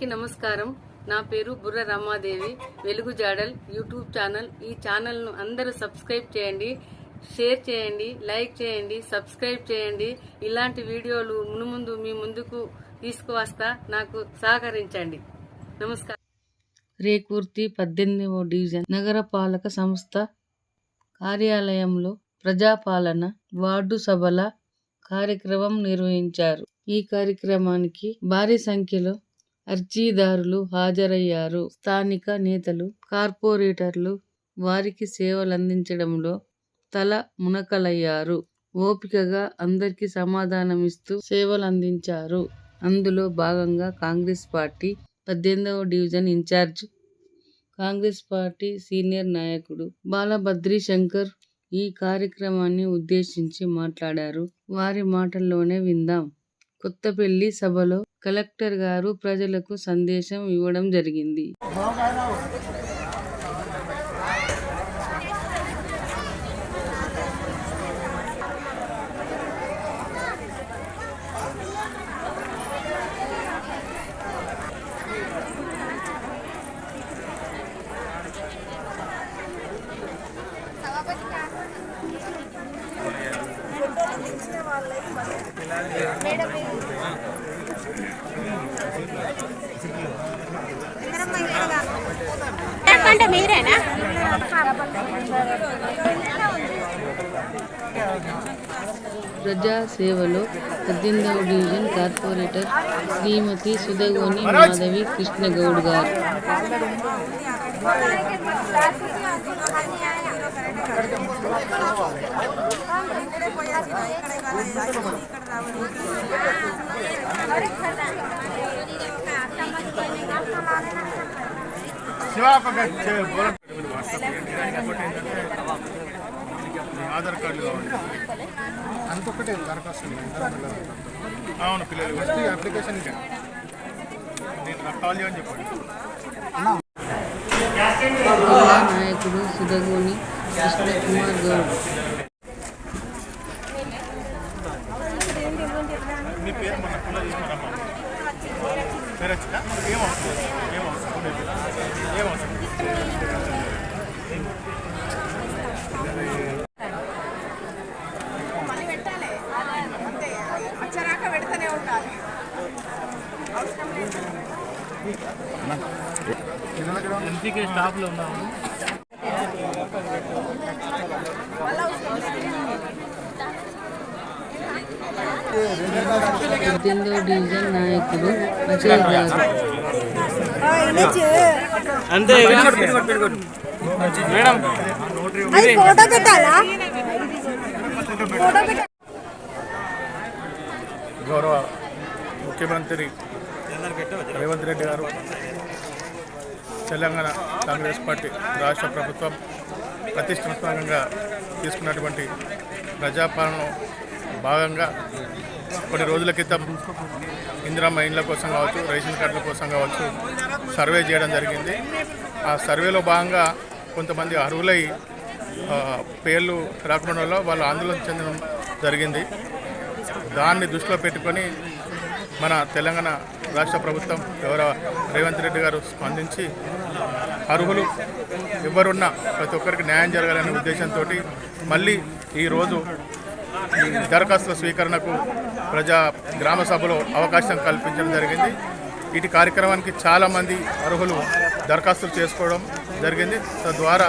అందరికీ నమస్కారం. నా పేరు బుర్ర రమాదేవి. వెలుగు జాడల్ యూట్యూబ్ ఛానల్. ఈ ఛానల్ను అందరూ సబ్స్క్రైబ్ చేయండి షేర్ చేయండి లైక్ చేయండి సబ్స్క్రైబ్ చేయండి. ఇలాంటి వీడియోలు మునుముందు మీ ముందుకు తీసుకువస్తా నాకు సహకరించండి. నమస్కారం. రేకూర్తి పద్దెనిమిదవ డివిజన్ నగరపాలక సంస్థ కార్యాలయంలో ప్రజాపాలన వార్డు సభల కార్యక్రమం నిర్వహించారు. ఈ కార్యక్రమానికి భారీ సంఖ్యలో అర్జీదారులు హాజరయ్యారు. స్థానిక నేతలు కార్పొరేటర్లు వారికి సేవలందించడంలో తల మునకలయ్యారు. ఓపికగా అందరికీ సమాధానమిస్తూ సేవలు అందించారు అందులో భాగంగా కాంగ్రెస్ పార్టీ పద్దెనిమిదవ division incharge Congress party senior నాయకుడు బాలభద్రి శంకర్ ఈ కార్యక్రమాన్ని ఉద్దేశించి మాట్లాడారు. వారి మాటల్లోనే విందాం. కొత్తపల్లి సభలో కలెక్టర్ గారు ప్రజలకు సందేశం ఇవ్వడం జరిగింది. తెలిసిన వాళ్ళై అంటే మీరేనా? ప్రజా సేవలో పద్దెనిమిదవ division corporator Shrimati Sudhagoni Madhavi Krishna Goud garu. Aadhaar card కావాలి అంతొక్కటే దరఖాస్తు అవును పిల్లలు. ఫస్ట్ అప్లికేషన్ ఇంకా నేను నాకు కాల్ చేయమని చెప్పండి నాయకుడు సుధగోని కృష్ణకుమార్ గౌడ్. మీ పేరు మన పిల్లలు అవసరం లేదు ఎంపీకే స్టాఫ్లో ఉన్నాము. డివిజన్ అజయ్ గారు ఫోటో పెట్టాలా? గౌరవ ముఖ్యమంత్రి రేవంత్ రెడ్డి గారు తెలంగాణ కాంగ్రెస్ పార్టీ రాష్ట్ర ప్రభుత్వం ప్రతిష్టాత్మకంగా తీసుకున్నటువంటి ప్రజాపాలన భాగంగా కొన్ని రోజుల క్రితం ఇందిరమ్మ ఇండ్ల కోసం కావచ్చు రేషన్ కార్డుల కోసం కావచ్చు సర్వే చేయడం జరిగింది. ఆ సర్వేలో భాగంగా కొంతమంది అర్హులై పేర్లు రాకపోవడం వల్ల వాళ్ళు ఆందోళన చెందడం జరిగింది. దాన్ని దృష్టిలో పెట్టుకొని మన తెలంగాణ రాష్ట్ర ప్రభుత్వం గౌరవ రేవంత్ రెడ్డి గారు స్పందించి అర్హులు ఎవరున్నా ప్రతి ఒక్కరికి న్యాయం జరగాలనే ఉద్దేశంతో మళ్ళీ ఈరోజు ఈ దరఖాస్తుల స్వీకరణకు ప్రజా గ్రామ సభలో అవకాశం కల్పించడం జరిగింది. ఇటు కార్యక్రమానికి చాలామంది అర్హులు దరఖాస్తులు చేసుకోవడం జరిగింది. తద్వారా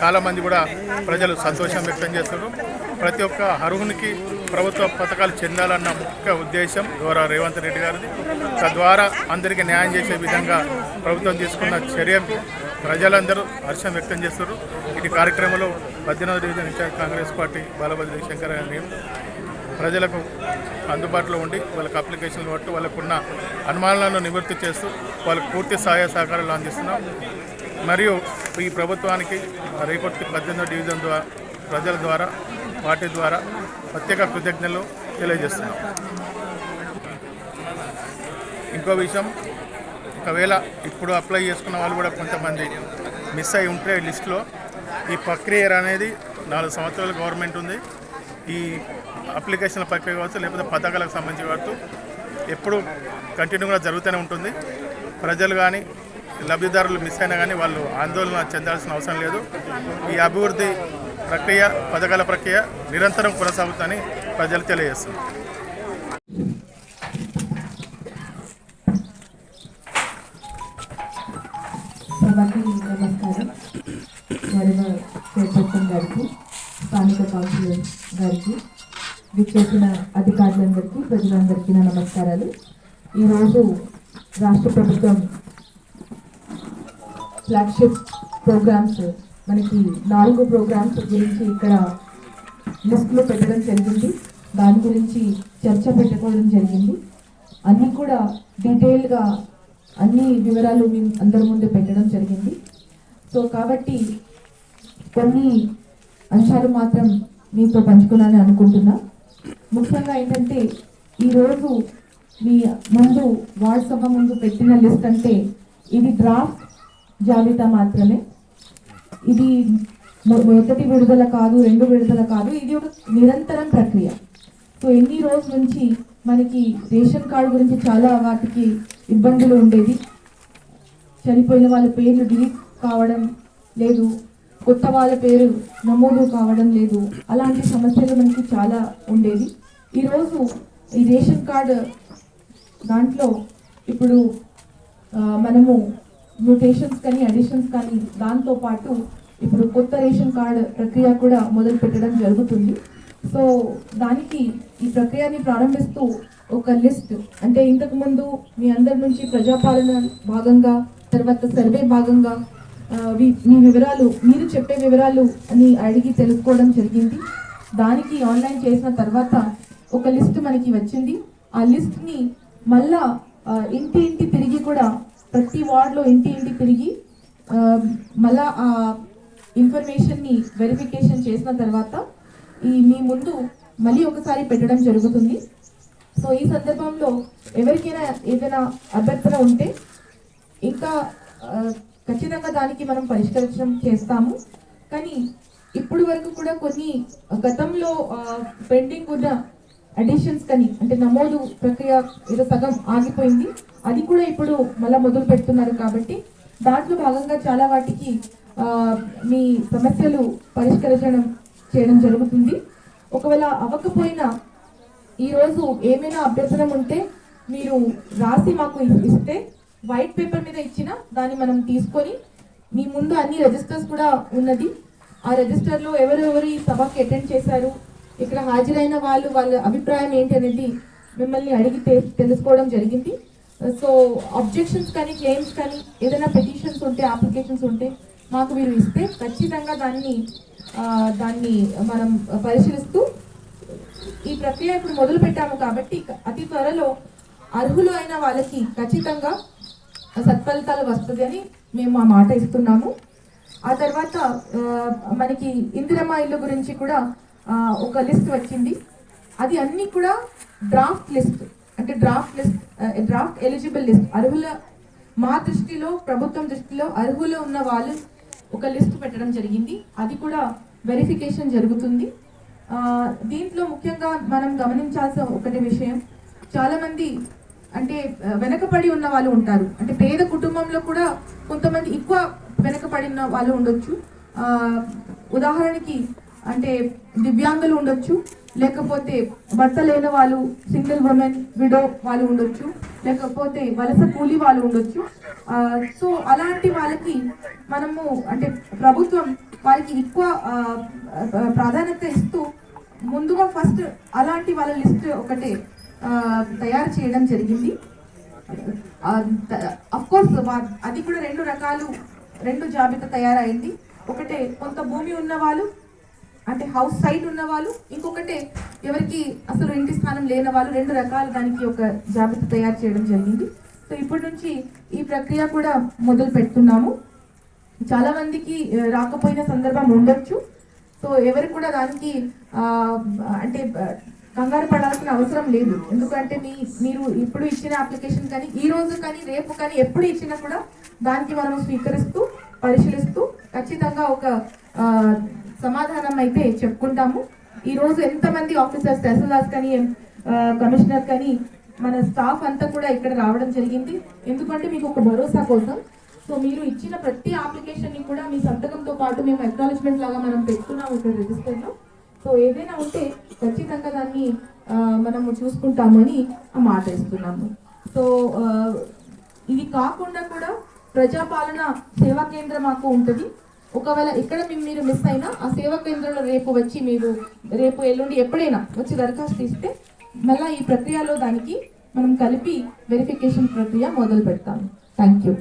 చాలామంది కూడా ప్రజలు సంతోషం వ్యక్తం చేస్తున్నారు. ప్రతి ఒక్క అర్హునికి ప్రభుత్వ పథకాలు చెందాలన్న ముఖ్య ఉద్దేశం గౌరవ రేవంత్ రెడ్డి గారిది. తద్వారా అందరికీ న్యాయం చేసే విధంగా ప్రభుత్వం తీసుకున్న చర్య ప్రజలందరూ హర్షం వ్యక్తం చేస్తారు ఇటు కార్యక్రమంలో పద్దెనిమిది division incharge Congress party Balabhadri Shankar గారిని ప్రజలకు అందుబాటులో ఉండి వాళ్ళకి అప్లికేషన్లు పట్టు వాళ్ళకున్న అనుమానాలను నివృత్తి చేస్తూ వాళ్ళకు పూర్తి సహాయ సహకారాలు అందిస్తున్నాం. మరియు ఈ ప్రభుత్వానికి రేపటి పద్దెనిమిదో డివిజన్ ద్వారా ప్రజల ద్వారా పార్టీ ద్వారా ప్రత్యేక కృతజ్ఞతలు తెలియజేస్తున్నాం. ఇంకో విషయం ఒకవేళ ఇప్పుడు అప్లై చేసుకున్న వాళ్ళు కూడా కొంతమంది మిస్ అయి ఉంటే లిస్టులో ఈ ప్రక్రియ అనేది నాలుగు సంవత్సరాల గవర్నమెంట్ ఉంది. ఈ అప్లికేషన్ల ప్రక్రియ కావచ్చు లేకపోతే పథకాలకు సంబంధించి కావచ్చు ఎప్పుడు కంటిన్యూగా జరుగుతూనే ఉంటుంది. ప్రజలు కానీ లబ్ధిదారులు మిస్ అయినా కానీ వాళ్ళు ఆందోళన చెందాల్సిన అవసరం లేదు. ఈ అభివృద్ధి ప్రక్రియ పథకాల ప్రక్రియ నిరంతరం కొనసాగుతుందని ప్రజలు తెలియజేస్తున్నారు. నమస్కారం. గౌరవ చైర్పర్సన్ గారికి స్థానిక కౌన్సిలర్ గారికి విచ్చేసిన అధికారులందరికీ ప్రజలందరికీ నా నమస్కారాలు. ఈరోజు రాష్ట్ర ప్రభుత్వం ఫ్లాగ్షిప్ ప్రోగ్రామ్స్ మనకి నాలుగు ప్రోగ్రామ్స్ గురించి ఇక్కడ లిస్ట్లో పెట్టడం జరిగింది. దాని గురించి చర్చ పెట్టుకోవడం జరిగింది. అన్నీ కూడా డీటెయిల్గా అన్ని వివరాలు మేము అందరి ముందు పెట్టడం జరిగింది. సో కాబట్టి కొన్ని అంశాలు మాత్రం మీతో పంచుకోవాలని అనుకుంటున్నా. ముఖ్యంగా ఏంటంటే ఈరోజు మీ ముందు వార్డ్ సభ ముందు పెట్టిన లిస్ట్ అంటే ఇది డ్రాఫ్ట్ జాబితా మాత్రమే. ఇది మొదటి విడుదల కాదు రెండు విడుదల కాదు ఇది ఒక నిరంతరం ప్రక్రియ. సో ఎన్ని రోజుల నుంచి మనకి రేషన్ కార్డు గురించి చాలా వాటికి ఇబ్బందులు ఉండేది. చనిపోయిన వాళ్ళ పేర్లు డిలీట్ కావడం లేదు. కొత్త వాళ్ళ పేరు నమోదు కావడం లేదు. అలాంటి సమస్యలు మనకి చాలా ఉండేది ఈరోజు ఈ రేషన్ కార్డు దాంట్లో ఇప్పుడు మనము మ్యూటేషన్స్ కానీ అడిషన్స్ కానీ దాంతో పాటు ఇప్పుడు కొత్త రేషన్ కార్డు ప్రక్రియ కూడా మొదలు పెట్టడం జరుగుతుంది. సో దానికి ఈ ప్రక్రియని ప్రారంభిస్తూ ఒక లిస్ట్ అంటే ఇంతకుముందు మీ అందరి నుంచి ప్రజాపాలన భాగంగా తర్వాత సర్వే భాగంగా మీ వివరాలు మీరు చెప్పే వివరాలు అని అడిగి తెలుసుకోవడం జరిగింది. దానికి ఆన్లైన్ చేసిన తర్వాత ఒక లిస్ట్ మనకి వచ్చింది. ఆ లిస్ట్ని మళ్ళా ఇంటి ఇంటి తిరిగి కూడా ప్రతి వార్డులో ఇంటి ఇంటి తిరిగి మళ్ళా ఆ ఇన్ఫర్మేషన్ని వెరిఫికేషన్ చేసిన తర్వాత ఈ మీ ముందు మళ్ళీ ఒకసారి పెట్టడం జరుగుతుంది. సో ఈ సందర్భంలో ఎవరికైనా ఏదైనా అభ్యర్థన ఉంటే ఇంకా ఖచ్చితంగా దానికి మనం పరిష్కరించడం చేస్తాము. కానీ ఇప్పుడు వరకు కూడా కొన్ని గతంలో పెండింగ్ ఉన్న అడిషన్స్ కానీ అంటే నమోదు ప్రక్రియ ఏదో సగం ఆగిపోయింది. అది కూడా ఇప్పుడు మళ్ళీ మొదలు పెడుతున్నారు కాబట్టి దాంట్లో భాగంగా చాలా వాటికి మీ సమస్యలు పరిష్కరించడం చేయడం జరుగుతుంది. ఒకవేళ అవ్వకపోయినా ఈరోజు ఏమైనా అభ్యర్థనం ఉంటే మీరు రాసి మాకు ఇస్తే వైట్ పేపర్ మీద ఇచ్చిన దాన్ని మనం తీసుకొని మీ ముందు అన్ని రిజిస్టర్స్ కూడా ఉన్నది. ఆ రిజిస్టర్లో ఎవరెవరు ఈ సభకి అటెండ్ చేశారు? ఇక్కడ హాజరైన వాళ్ళు వాళ్ళ అభిప్రాయం ఏంటి అనేది మిమ్మల్ని అడిగి తె- తెలుసుకోవడం జరిగింది. సో అబ్జెక్షన్స్ కానీ క్లెయిమ్స్ కానీ ఏదైనా పెటిషన్స్ ఉంటే అప్లికేషన్స్ ఉంటే మాకు మీరు ఇస్తే ఖచ్చితంగా దాన్ని దాన్ని మనం పరిశీలిస్తూ ఈ ప్రక్రియ ఇప్పుడు మొదలు పెట్టాము కాబట్టి అతి త్వరలో అర్హులు అయిన వాళ్ళకి ఖచ్చితంగా సత్ఫలితాలు వస్తుంది అని మేము ఆ మాట ఇస్తున్నాము. ఆ తర్వాత మనకి ఇందిరమ్మ ఇల్లు గురించి కూడా ఒక లిస్ట్ వచ్చింది. అది అన్ని కూడా డ్రాఫ్ట్ లిస్ట్ అంటే draft list draft eligible list అర్హుల మా దృష్టిలో ప్రభుత్వం దృష్టిలో అర్హులు ఉన్న వాళ్ళు ఒక లిస్ట్ పెట్టడం జరిగింది. అది కూడా వెరిఫికేషన్ జరుగుతుంది. దీంట్లో ముఖ్యంగా మనం గమనించాల్సిన ఒకటి విషయం చాలామంది అంటే వెనకబడి వెనకపడి ఉన్న వాళ్ళు ఉంటారు. అంటే పేద కుటుంబంలో కూడా కొంతమంది ఎక్కువ వెనకబడిన ఉన్న వాళ్ళు ఉండొచ్చు. ఉదాహరణకి అంటే దివ్యాంగులు ఉండొచ్చు లేకపోతే భర్త లేని వాళ్ళు సింగిల్ ఉమెన్ విడో వాళ్ళు ఉండొచ్చు లేకపోతే వలస కూలి వాళ్ళు ఉండొచ్చు. సో అలాంటి వాళ్ళకి మనము అంటే ప్రభుత్వం వాళ్ళకి ఎక్కువ ప్రాధాన్యత ఇస్తూ ముందుగా ఫస్ట్ అలాంటి వాళ్ళ లిస్ట్ ఒకటే తయారు చేయడం జరిగింది. అఫ్కోర్స్ అది కూడా రెండు రకాలు రెండు జాబితా తయారైంది. ఒకటే కొంత భూమి ఉన్న వాళ్ళు అంటే హౌస్ సైట్ ఉన్న వాళ్ళు ఇంకొకటి ఎవరికి అసలు ఇంటి స్థానం లేని వాళ్ళు రెండు రకాల దానికి ఒక జాబితా తయారు చేయడం జరిగింది. సో ఇప్పటి నుంచి ఈ ప్రక్రియ కూడా మొదలు పెడుతున్నాము. చాలా మందికి రాకపోయిన సందర్భం ఉండొచ్చు. సో ఎవరు కూడా దానికి అంటే కంగారు పడాల్సిన అవసరం లేదు. ఎందుకంటే మీ మీరు ఇప్పుడు ఇచ్చిన అప్లికేషన్ కానీ ఈ రోజు కానీ రేపు కానీ ఎప్పుడు ఇచ్చినా కూడా దానికి మనం స్వీకరిస్తూ పరిశీలిస్తూ ఖచ్చితంగా ఒక సమాధానం అయితే చెప్పుకుంటాము. ఈరోజు ఎంతమంది ఆఫీసర్స్ తహసీల్దార్స్ కానీ కమిషనర్ కానీ మన స్టాఫ్ అంతా కూడా ఇక్కడ రావడం జరిగింది. ఎందుకంటే మీకు ఒక భరోసా కోసం. సో మీరు ఇచ్చిన ప్రతి అప్లికేషన్ని కూడా మీ సంతకంతో పాటు మేము అక్నాలజ్మెంట్ లాగా మనం పెట్టుకున్నాము ఇక్కడ రిజిస్టర్లో సో ఏదైనా ఉంటే ఖచ్చితంగా దాన్ని మనము చూసుకుంటామని మాట ఇస్తున్నాము. సో ఇది కాకుండా కూడా ప్రజాపాలన సేవా కేంద్రం మాకు ఉంటుంది. ఒకవేళ ఇక్కడ మీరు మిస్ అయినా ఆ సేవా కేంద్రంలో రేపు వచ్చి మీరు రేపు ఎల్లుండి ఎప్పుడైనా వచ్చి దరఖాస్తు ఇస్తే మళ్ళీ ఈ ప్రక్రియలో దానికి మనం కలిపి వెరిఫికేషన్ ప్రక్రియ మొదలు పెడతాము థ్యాంక్ యూ